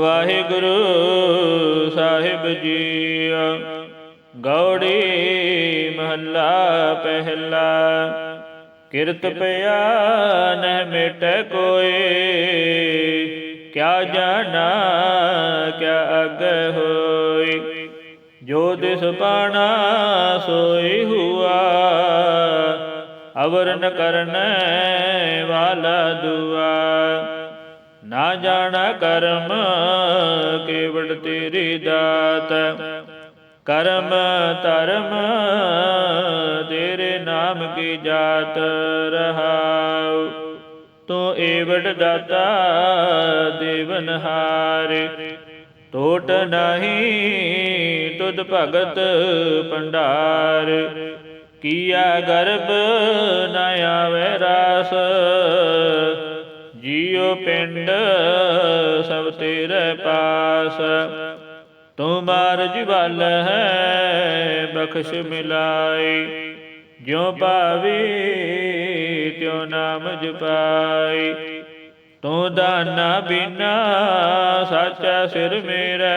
ਵਾਹਿਗੁਰੂ ਸਾਹਿਬ ਜੀ ਗੌੜੀ ਮਹੱਲਾ ਪਹਿਲਾ। ਕਿਰਤ ਪਿਆ ਨਹਿ ਮਿਟੈ ਕੋਏ ਕਿਆ ਜਾਣਾ, ਕਿਆ ਅਗੈ ਹੋਈ। ਜੋ ਦਿਸ ਪਾਣਾ, ਸੋਈ ਹੁਆ। ਅਵਰਨ ਨ ਵਾਲਾ ਦੁਆ। ਜਾਣਾ ਕਰਮ, ਕੇਵਲ ਤੇਰੀ ਦਾਤ। ਕਰਮ ਧਰਮ, ਤੇਰੇ ਨਾਮ ਕੀ ਜਾਤ ਰਹਾਉ। ਤੂੰ ਏਵੜ ਦਾਤਾ, ਦੇਵਨ ਦੇਵਨਹਾਰ ਟੋਟ ਨਹੀਂ, ਤੁਧ ਭਗਤ ਭੰਡਾਰ। ਕੀਆ ਗਰਭ, ਨਾ ਆਵੇ ਰਾਸ। ਜੀਉ ਪਿੰਡ ਸਭ ਤੇਰੇ ਪਾਸ। ਤੂੰ ਮਾਰ ਵੱਲ ਹੈ, ਬਖਸ਼ ਮਿਲਾਈ। ਜਿਉ ਪਾਵੀ ਤਿਉ ਨਾਮ ਜਪਾਈ। ਤੂੰ ਦਾਨਾ ਬਿਨਾ ਸਾਚਾ ਸਿਰ ਮੇਰਾ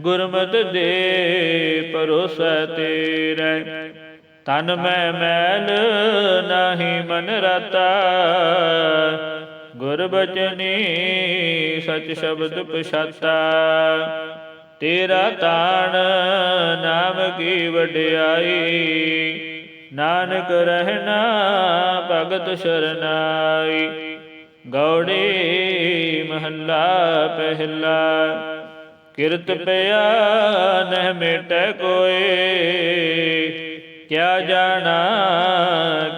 ਗੁਰਮਤ ਦੇ ਪਰੋਸਾ ਤੇਰਾ ਤਨ ਮੈਂ ਮੈਲ ਨਾਹੀ ਮਨ ਰਤਾ। ਗੁਰ ਬਚਨੀ ਸਚ ਸ਼ਬਦ ਪਛਾਤਾ। ਤੇਰਾ ਤਾਣ ਨਾਮ ਕੀ ਵਡਿਆਈ। ਨਾਨਕ ਰਹਿਣਾ ਭਗਤ ਸ਼ਰਨਾਈ। ਗੌੜੀ ਮਹੱਲਾ ਪਹਿਲਾ। ਕਿਰਤ ਪਿਆ ਨਹਿ ਮੇਟੈ ਕੋਏ ਕਿਆ ਜਾਣਾ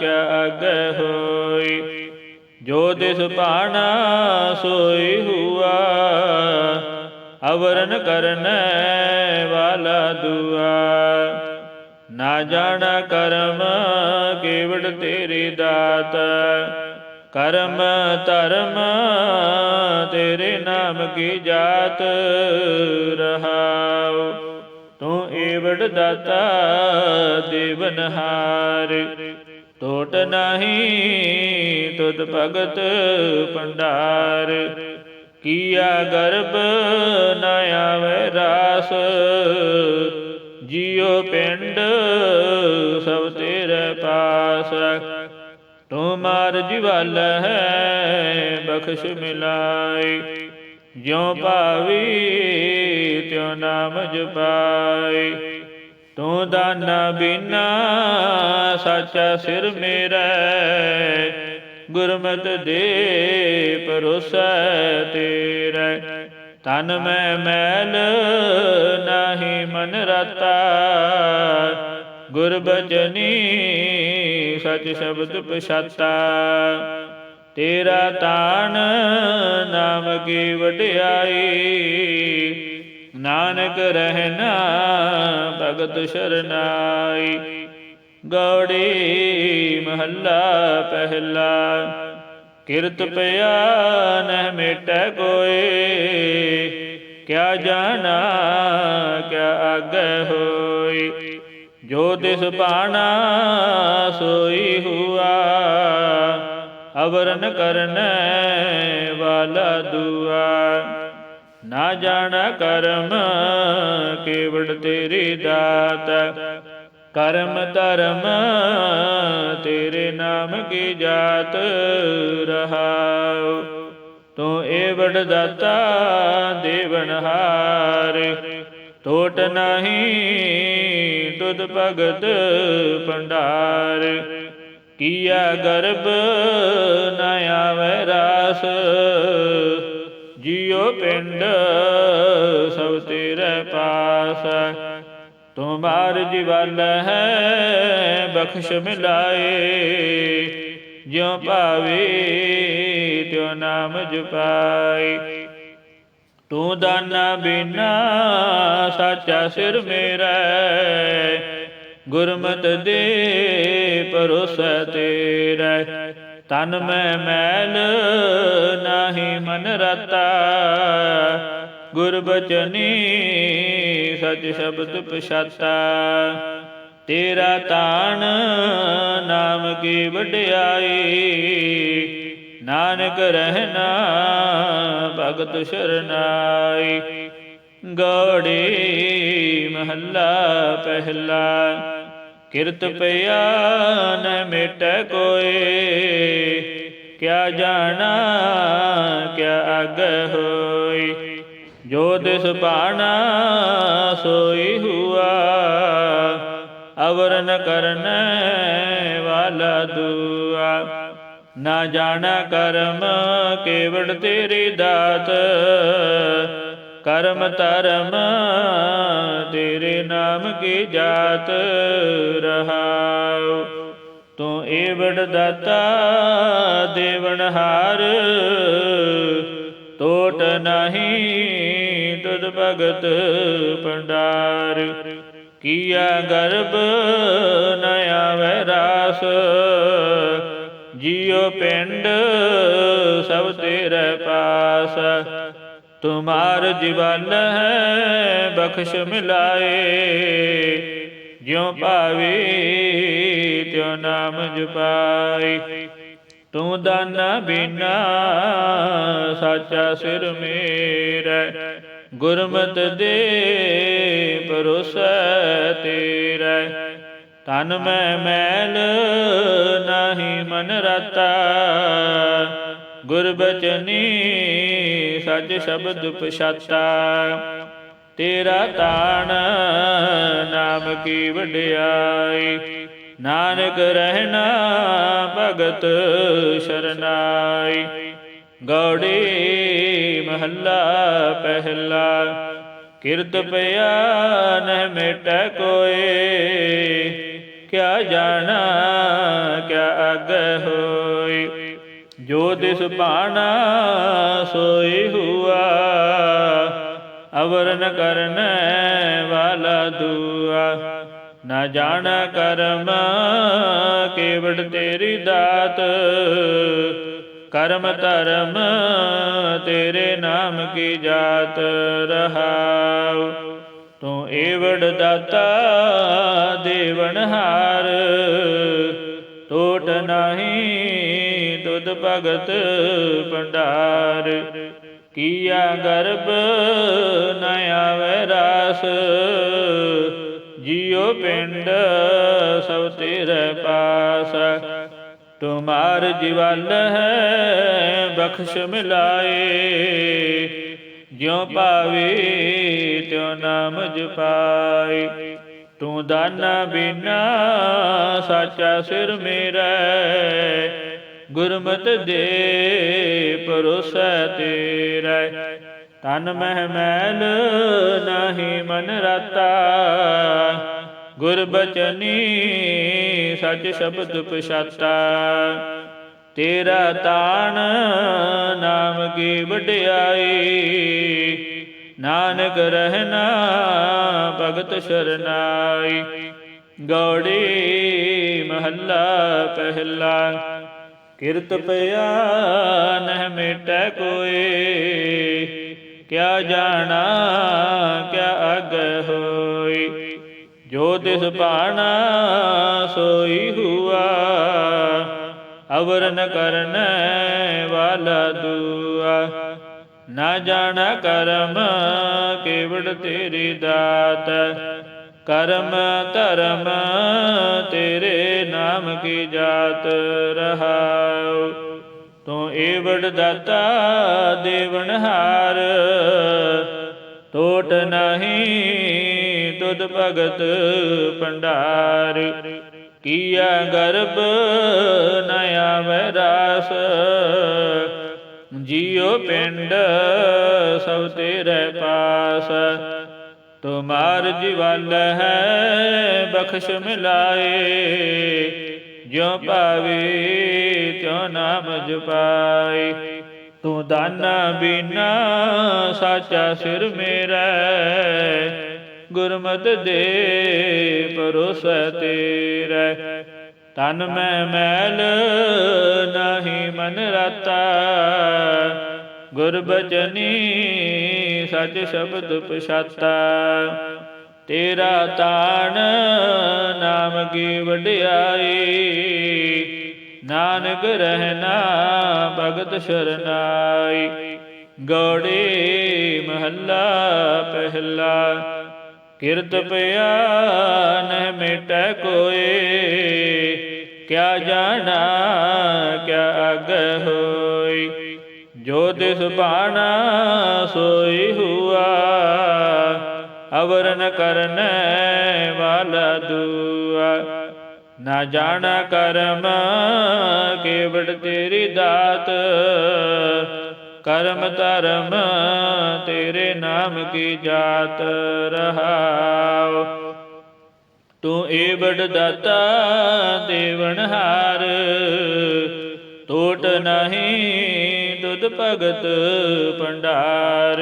ਕਿਆ ਅਗੈ ਹੋਈ? ਜੋ ਦਿਸ ਪਾਣਾ ਸੋਈ ਹੁਆ ਅਵਰਨ ਕਰਨ ਵਾਲਾ ਦੁਆ। ਨਾ ਜਾਣਾ ਕਰਮ ਕੇਵੜ ਤੇਰੀ ਦਾਤ, ਕਰਮ ਧਰਮ ਤੇਰੇ ਨਾਮ ਕੀ ਜਾਤ ਰਹਾਉ ਤੂੰ ਏਵੜ ਦਾਤਾ ਦੇਵਨਹਾਰ ਟੋਟ ਨਹੀਂ ਤੁਧ ਭਗਤ ਭੰਡਾਰ। ਕੀਆ ਗਰਭ ਨ ਆਵੇ ਰਾਸ। ਜੀਉ ਪਿੰਡ ਸਭ ਤੇਰੇ ਪਾਸ ਤੂੰ ਮਾਰ ਜੀਵਲ ਹੈ ਬਖਸ਼ ਮਿਲਾਈ ਜਿਉ ਭਾਵੀ ਤਿਉ ਨਾਮ ਜਪਾਈ। ਤੂੰ ਦਾਨਾ ਬਿਨਾ ਸਾਚਾ ਸਿਰ ਮੇਰਾ। ਗੁਰਮਤ ਦੇ ਪਰੋਸਾ ਤੇਰਾ। ਤਨ ਮੈਂ ਮੈਲ ਨਾਹੀ ਮਨ ਰਤਾ। ਗੁਰ ਬਚਨੀ ਸਚ ਸ਼ਬਦ ਪਛਾਤਾ। ਤੇਰਾ ਤਾਣ ਨਾਮ ਕੀ ਵਡਿਆਈ। ਨਾਨਕ ਰਹਿਣਾ ਭਗਤ ਸ਼ਰਨਾਈ। ਗੌੜੀ ਮਹੱਲਾ ਪਹਿਲਾ। ਕਿਰਤ ਪਿਆ ਨਹਿ ਮਿਟੈ ਕੋਏ। ਕਿਆ ਜਾਣਾ, ਕਿਆ ਅਗੈ ਹੋਈ ਜੋ ਦਿਸ ਪਾਣਾ ਸੋਈ ਹੁਆ, ਅਵਰਨ ਕਰਨੈ ਵਾਲਾ ਦੁਆ। ਨਾ ਜਾਣਾ ਕਰਮ, ਕੇਵਲ ਤੇਰੀ ਦਾਤ। ਕਰਮ ਧਰਮ, ਤੇਰੇ ਨਾਮ ਕੀ ਜਾਤ ਰਹਾਉ। ਤੂੰ ਏਵੜ ਦਾਤਾ ਦੇਵਨਹਾਰ ਟੋਟ ਨਹੀਂ, ਤੁਧ ਭਗਤ ਭੰਡਾਰ। ਕੀਆ ਗਰਭ, ਨਾ ਆਵੇ ਰਾਸ। ਜੀਉ ਪਿੰਡ ਸਭ ਤੇਰੇ ਪਾਸ। ਤੂੰ ਮਾਰ ਜੀਵਨ ਹੈ ਬਖਸ਼ ਮਿਲਾਏ। ਜਿਉ ਭਾਵੇ ਤਿਉ ਨਾਮ ਜਪਾਈ ਤੂੰ ਦਾਨਾ ਬਿਨਾ ਸਾਚਾ ਸਿਰ ਮੇਰਾ ਗੁਰਮਤ ਦੇ ਪਰੋਸਾ ਤੇਰਾ ਤਨ ਮੈਂ ਮੈਲ ਨਾਹੀ ਮਨ ਰਤਾ। ਗੁਰ ਬਚਨੀ ਸਚ ਸ਼ਬਦ ਪਛਾਤਾ। ਤੇਰਾ ਤਾਣ ਨਾਮ ਕੀ ਵਡਿਆਈ। ਨਾਨਕ ਰਹਿਣਾ ਭਗਤ ਸ਼ਰਨਾਈ। ਗੌੜੀ ਮਹੱਲਾ ਪਹਿਲਾ। ਕਿਰਤ ਪਿਆ ਨ ਮਿਟੈ ਕੋਏ, ਕਿਆ ਜਾਣਾ, ਕਿਆ ਅਗ ਹੋਈ। ਜੋ ਦਿਸ ਬਾਣਾ ਸੋਈ ਹੁਆ ਅਵਰ ਨ ਕਰਨ ਵਾਲਾ ਦੁਆ। ਨਾ ਜਾਣਾ ਕਰਮ ਕੇਵੜ ਤੇਰੀ ਦਾਤ ਕਰਮ ਧਰਮ, ਤੇਰੇ ਨਾਮ ਕੀ ਜਾਤ ਰਹਾਉ? ਤੂੰ ਏਵੜ ਦਾਤਾ ਦੇਵਨਹਾਰ ਟੋਟ ਨਹੀਂ, ਤੁਧ ਭਗਤ ਭੰਡਾਰ। ਕੀਆ ਗਰਭ ਨ ਆਵੈ ਰਾਸ। ਜੀਉ ਪਿੰਡ ਸਭ ਤੇਰੇ ਪਾਸ। ਤੁਮਾਰ ਜੀਵਨ ਹੈ ਬਖਸ਼ ਮਿਲਾਏ ਜਿਉ ਭਾਵੇ ਤਿਉ ਨਾਮ ਜਪਾਈ ਤੂੰ ਦਾਨਾ ਬਿਨਾ ਸਾਚਾ ਸਿਰ ਮੇਰਾ ਗੁਰਮਤ ਦੇ ਪਰੋਸੈ ਤੇਰਾ ਤਨ ਮੈਂ ਮੈਲ ਨਾਹੀ ਮਨ ਰਤਾ ਗੁਰਬਚਨੀ ਸੱਚ ਸ਼ਬਦ ਪਛਾਤਾ ਤੇਰਾ ਤਾਣ ਨਾਮ ਕੀ ਵਡਿਆਈ? ਨਾਨਕ ਰਹਿਣਾ ਭਗਤ ਸ਼ਰਨਾਈ। ਗੌੜੀ ਮਹੱਲਾ ਪਹਿਲਾ। ਕਿਰਤ ਪਿਆ ਨ ਮਿਟੈ ਕੋਏ। ਕਿਆ ਜਾਣਾ, ਕਿਆ ਅਗ ਹੋਈ? ਜੋ ਦਿਸ ਬਾਣਾ ਸੋਈ ਹੁਆ, ਅਵਰਨ ਕਰਨ ਵਾਲਾ ਦੁਆ। ਨਾ ਜਾਣ ਕਰਮ ਕੇਵੜ ਤੇਰੀ ਦਾਤ। ਕਰਮ ਧਰਮ, ਤੇਰੇ ਨਾਮ ਕੀ ਜਾਤ ਰਹਾਉ। ਤੂੰ ਏਵੜ ਦਾਤਾ ਦੇਵਨਹਾਰ ਟੋਟ ਨਹੀਂ ਭਗਤ ਭੰਡਾਰ, ਕੀਆ ਗਰਭ ਨ ਆਵੈ ਰਾਸ, ਜੀਉ ਪਿੰਡ ਸਭ ਤੇਰੇ ਪਾਸ। ਤੁਮਾਰ ਜੀਵਨ ਹੈ ਬਖਸ਼ ਮਿਲਾਏ, ਜਿਉ ਪਾਵੇ ਤਿਉ ਨਾਮ ਜਪਾਈ ਤੂੰ ਦਾਨਾ ਬਿਨਾ ਸਾਚਾ ਸਿਰ ਮੇਰਾ ਗੁਰਮਤ ਦੇ ਪਰੋਸੈ ਤੇਰਾ ਤਨ ਮਹਿ ਮੈਲ ਨਾਹੀ ਮਨ ਰਤਾ। ਗੁਰ ਬਚਨੀ ਸਚ ਸ਼ਬਦ ਪਛਾਤਾ। ਤੇਰਾ ਤਾਣ ਨਾਮ ਕੀ ਵਡਿਆਈ। ਨਾਨਕ ਰਹਿਣਾ ਭਗਤ ਸ਼ਰਨਾਈ। ਗੌੜੀ ਮਹੱਲਾ ਪਹਿਲਾ। ਕਿਰਤ ਪਿਆ ਨਹਿ ਮਿਟੈ ਕੋਏ ਕਿਆ ਜਾਣਾ, ਕਿਆ ਅਗ ਹੋਈ। ਜੋ ਦਿਸ ਬਾਣਾ ਸੋਈ ਹੁਆ। ਅਵਰਨ ਨ ਕਰਨ ਵਾਲਾ ਦੁਆ। ਨਾ ਜਾਣਾ ਕਰਮ, ਕੇਵੜ ਤੇਰੀ ਦਾਤ। ਕਰਮ, ਧਰਮ, ਤੇਰੇ ਨਾਮ ਕੀ ਜਾਤ ਰਹਾਉ? ਤੂੰ ਏਵੜ ਦਾਤਾ ਦੇਵਨਹਾਰ ਟੋਟ ਨਹੀਂ, ਤੁਧ ਭਗਤ ਭੰਡਾਰ। ਕੀਆ ਗਰਭ ਨ ਆਵੈ ਰਾਸ। ਜੀਉ ਪਿੰਡ ਸਭ ਤੇਰੇ ਪਾਸ। ਤੁਮਾਰ ਜੀਵਨ ਹੈ, ਬਖਸ਼ ਮਿਲਾਏ। ਜਿਉ ਪਾਵੇ ਤਿਉ ਨਾਮ ਜਪਾਈ ਤੂੰ ਦਾਨਾ ਬਿਨਾ, ਸਾਚਾ ਸਿਰ ਮੇਰਾ ਗੁਰਮਤ ਦੇ ਪਰੋਸੈ ਤੇਰਾ ਤਨ ਮੈਂ ਮੈਲ ਨਾਹੀ ਮਨ ਰਤਾ। ਗੁਰਬਚਨੀ ਸਚ ਸ਼ਬਦ ਪਛਾਤਾ। ਤੇਰਾ ਤਾਣ ਨਾਮ ਕੀ ਵਡਿਆਈ? ਨਾਨਕ ਰਹਿਣਾ ਭਗਤ ਸ਼ਰਨਾਈ। ਗੌੜੇ ਮਹੱਲਾ ਪਹਿਲਾ। ਕਿਰਤ ਪਿਆ ਨਹਿ ਮਿਟੈ ਕੋਏ ਕਿਆ ਜਾਣਾ, ਕਿਆ ਅਗ ਜੋ ਤਿਸ ਬਾਣਾ ਸੋਈ ਹੁਆ, ਅਵਰਨ ਕਰਨ ਵਾਲਾ ਦੁਆ। ਨਾ ਜਾਣਾ ਕਰਮ ਕੇਵਟ ਤੇਰੀ ਦਾਤ, ਕਰਮ ਧਰਮ ਤੇਰੇ ਨਾਮ ਕੀ ਜਾਤ ਰਹਾਉ। ਤੂੰ ਏਵੜ ਦਾਤਾ ਦੇਵਨਹਾਰ ਟੋਟ ਨਹੀਂ ਦੁਧ ਭਗਤ ਭੰਡਾਰ,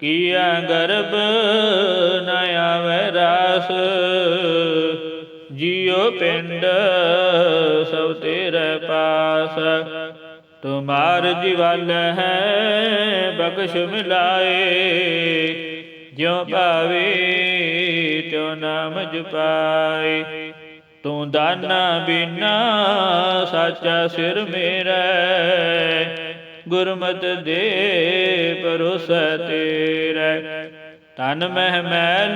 ਕੀਆ ਗਰਭ ਨ ਆਵੈ ਰਾਸ? ਜੀਉ ਪਿੰਡ ਸਭ ਤੇਰੇ ਪਾਸ, ਤੁਮਾਰ ਜੀਵਲ ਹੈ ਬਖਸ਼ ਮਿਲਾਏ। ਜਿਉ ਭਾਵੇ ਤਿਉ ਨਾਮ ਜਪਾਏ, ਤੂੰ ਦਾਨਾ ਬਿਨਾ ਸਾਚਾ ਸਿਰ ਮੇਰਾ। ਗੁਰਮਤ ਦੇ ਪਰੋਸਾ ਤੇਰਾ। ਤਨ ਮਹਿ ਮੈਲ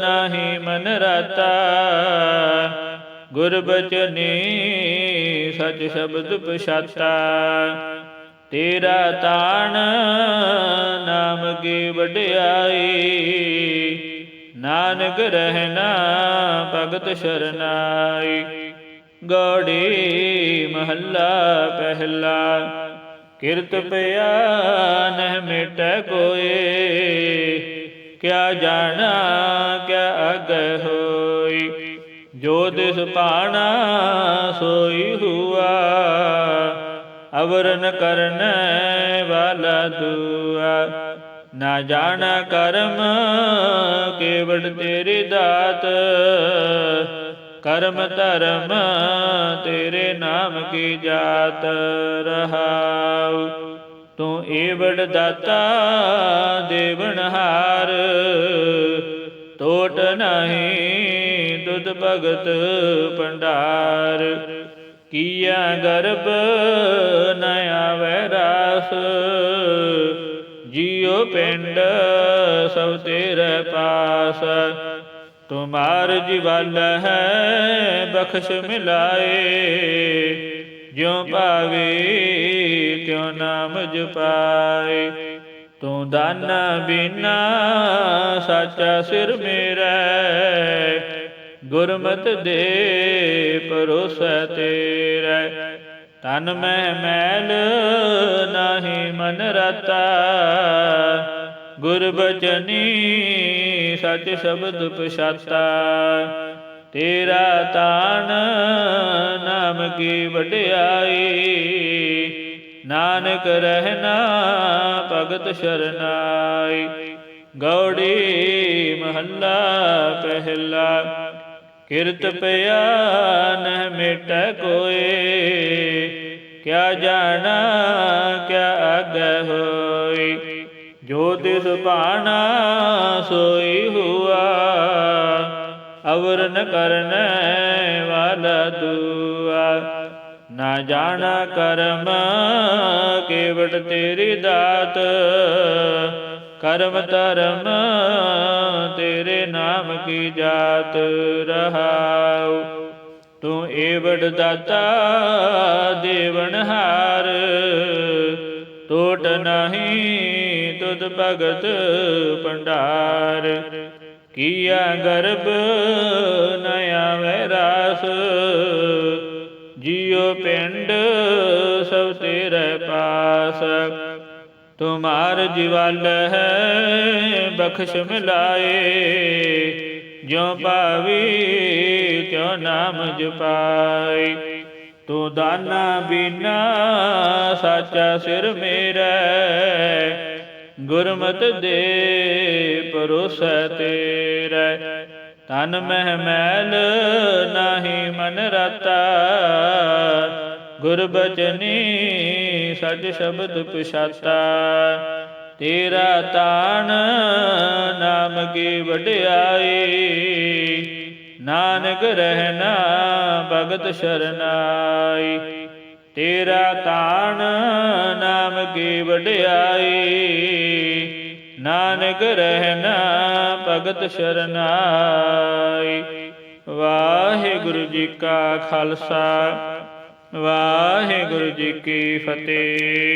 ਨਾਹੀ ਮਨ ਰਾਤਾ। ਗੁਰ ਬਚਨੀ ਸਚ ਸ਼ਬਦ ਪਛਾਤਾ। ਤੇਰਾ ਤਾਣ ਨਾਮ ਕੀ ਵਡਿਆਈ। ਨਾਨਕ ਰਹਿਣਾ ਭਗਤ ਸ਼ਰਨਾਈ। ਗੌੜੀ ਮਹੱਲਾ ਪਹਿਲਾ। ਕਿਰਤ ਪਿਆ ਨਹਿ ਮਿਟੈ ਕੋਏ, ਕਿਆ ਜਾਣਾ, ਕਿਆ ਅਗ ਹੋਈ, ਜੋ ਦਿਸ ਪਾਣਾ ਸੋਈ ਹੁਆ, ਅਵਰਨ ਕਰਨ ਵਾਲਾ ਦੁਆ। ਨਾ ਜਾਣਾ ਕਰਮ, ਕੇਵਲ ਤੇਰੀ ਦਾਤ ਕਰਮ ਧਰਮ ਤੇਰੇ ਨਾਮ ਕੀ ਜਾਤ ਰਹਾਉ? ਤੂੰ ਏਵੜ ਦਾਤਾ ਦੇਵਨਹਾਰ ਟੋਟ ਨਹੀਂ ਦੁੱਧ ਭਗਤ ਭੰਡਾਰ। ਕੀਆ ਗਰਭ ਨ ਆਵੈ ਰਾਸ। ਜੀਉ ਪਿੰਡ ਸਭ ਤੇਰੇ ਪਾਸ। ਤੁਮਾਰ ਜੀਵਲ ਹੈ, ਬਖਸ਼ ਮਿਲਾਏ। ਜਿਉ ਭਾਵੇ ਤਿਉ ਨਾਮ ਜਪਾਏ। ਤੂੰ ਦਾਨਾ ਬਿਨਾ ਸਾਚਾ ਸਿਰ ਮੇਰਾ। ਗੁਰਮਤ ਦੇ ਪਰੋਸਾ ਤੇਰਾ। ਤਨ ਮੈਂ ਮੈਲ ਨਾਹੀ ਮਨ ਰਤਾ। ਗੁਰ ਬਚਨੀ ਸਚ ਸ਼ਬਦ ਪਛਾਤਾ। ਤੇਰਾ ਤਾਣ ਨਾਮ ਕੀ ਵਡਿਆਈ? ਨਾਨਕ ਰਹਿਣਾ ਭਗਤ ਸ਼ਰਨਾਈ। ਗੌੜੀ ਮਹੱਲਾ ਪਹਿਲਾ। ਕਿਰਤ ਪਿਆ ਨਹਿ ਮਿਟੈ ਕੋਏ। ਕਿਆ ਜਾਣਾ, ਕਿਆ ਅਗ ਹੋਈ? ਜੋ ਤਿਸ ਬਾਣਾ ਸੋਈ ਹੁਆ ਅਵਰਨ ਕਰਨ ਵਾਲਾ ਦੁਆ। ਨਾ ਜਾਣਾ ਕਰਮ, ਕੇਵਟ ਤੇਰੀ ਦਾਤ। ਕਰਮ ਧਰਮ, ਤੇਰੇ ਨਾਮ ਕੀ ਜਾਤ ਰਹਾਉ। ਤੂੰ ਏਵੜ ਦਾਤਾ ਦੇਵਨਹਾਰ ਟੋਟ ਨਹੀਂ ਤੁਧ ਭਗਤ ਭੰਡਾਰ। ਕੀਆ ਗਰਭ ਨ ਆਵੈ ਰਾਸ, ਜੀਉ ਪਿੰਡ ਸਭ ਤੇਰੇ ਪਾਸ। ਤੁਮਾਰ ਜੀਵਲ ਹੈ ਬਖਸ਼ ਮਿਲਾਏ, ਜਿਉ ਭਾਵੀ ਤਿਉ ਨਾਮ ਜਪਾਈ ਤੂੰ ਦਾਨਾ ਬਿਨਾ ਸਾਚਾ ਸਿਰ ਮੇਰਾ ਗੁਰਮਤ ਦੇ ਪਰੋਸਾ ਤੇਰਾ। ਤਨ ਮਹਿ ਮੈਲ ਨਾਹੀ ਮਨ ਰਤਾ। ਗੁਰ ਬਚਨੀ ਸਜ ਸ਼ਬਦ ਪਛਾਤਾ। ਤੇਰਾ ਤਾਣ ਨਾਮ ਕੀ ਵਡਿਆਈ। ਨਾਨਕ ਰਹਿਣਾ ਭਗਤ ਸ਼ਰਨਾਈ। ਤੇਰਾ ਤਾਣ ਨਾਮ ਕੀ ਵਡਿਆਈ? ਨਾਨਕ ਰਹਿਣਾ, ਭਗਤ ਸ਼ਰਨਾਈ। ਵਾਹਿਗੁਰੂ ਜੀ ਕਾ ਖਾਲਸਾ, ਵਾਹਿਗੁਰੂ ਜੀ ਕੀ ਫਤਿਹ।